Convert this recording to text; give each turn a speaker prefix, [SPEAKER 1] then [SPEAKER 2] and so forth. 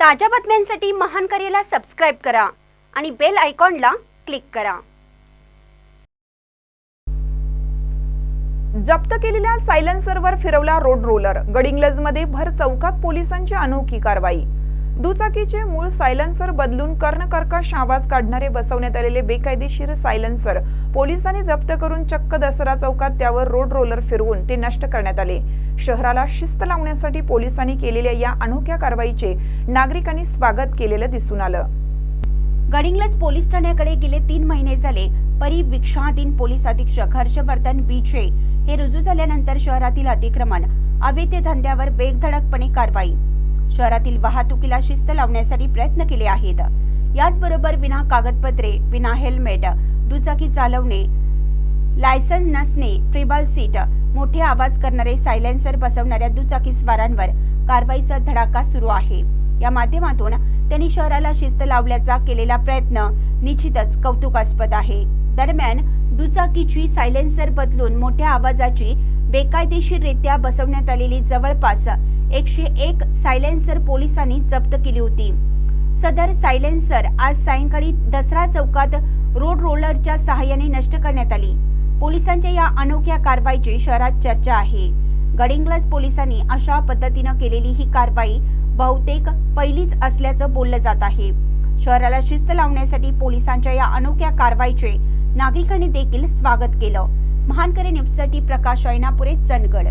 [SPEAKER 1] ताज्या बातम्यांसाठी महान करेला सबस्क्राईब करा आणि बेल आयकॉनला क्लिक करा.
[SPEAKER 2] जप्त केलेल्या सायलेन्सरवर फिरवला रोड रोलर गडिंग्लजमध्ये भर चौकात पोलिसांची अनोखी कारवाई. दुचाकीचे मूळ सायलेन्सर बदलून कर्णकर्कश आवाज काढणारे बसवण्यात आलेले बेकायदेशीर सायलन्सर पोलिसांनी जप्त करून चक्क दसरा चौकात त्यावर रोड रोलर फिरवून ते नष्ट करण्यात आले. शहराला शिस्त लावण्यासाठी पोलिसांनी केलेल्या या अनोख्या कारवाईचे नागरिकांनी स्वागत केलेलं दिसून आलं.
[SPEAKER 1] गडिंगलज पोलीस ठाण्याकडे गेले तीन महिने झाले. परिविक्षाधीन पोलीस अधीक्षक हर्षवर्धन विजय हे रुजू झाल्यानंतर शहरातील अतिक्रमण अवैध धंद्यावर बेगधडकपणे कारवाई. शहरातील वाहतुकीला शिस्त लावण्यासाठी प्रयत्न केले आहेत. याचबरोबर विना कागदपत्रे विना हेल्मेट दुचाकी चालवणे लायसन्स नसणे ट्रिबल सीट मोठे आवाज करणारे सायलेन्सर बसवणाऱ्या दुचाकी स्वारांवर कारवाईचा धडाका सुरू आहे. या माध्यमातून त्यांनी शहराला शिस्त लावल्याचा केलेला प्रयत्न निश्चितच कौतुकास्पद आहे. दरम्यान दुचाकीची सायलेन्सर बदलून मोठ्या आवाजाची बेकायदेशीररित्या बसवण्यात आलेली जवळपास एकशे एक सायलेन्सर पोलिसांनी जप्त केली होती. सदर सायलेन्सर आज सायंकाळी दसरा चौकात रोड रोलरच्या सहाय्याने नष्ट करण्यात आली. पोलिसांच्या या अनोख्या कारवाईची शहरात चर्चा आहे. गडिंग्लज पोलिसांनी अशा पद्धतीनं केलेली ही कारवाई बहुतेक पहिलीच असल्याचं बोललं जात आहे. शहराला शिस्त लावण्यासाठी पोलिसांच्या या अनोख्या कारवाईचे नागरिकांनी देखील स्वागत केलं. महानकरे न्यूजसाठी प्रकाश ऐनापुरे चंदगड.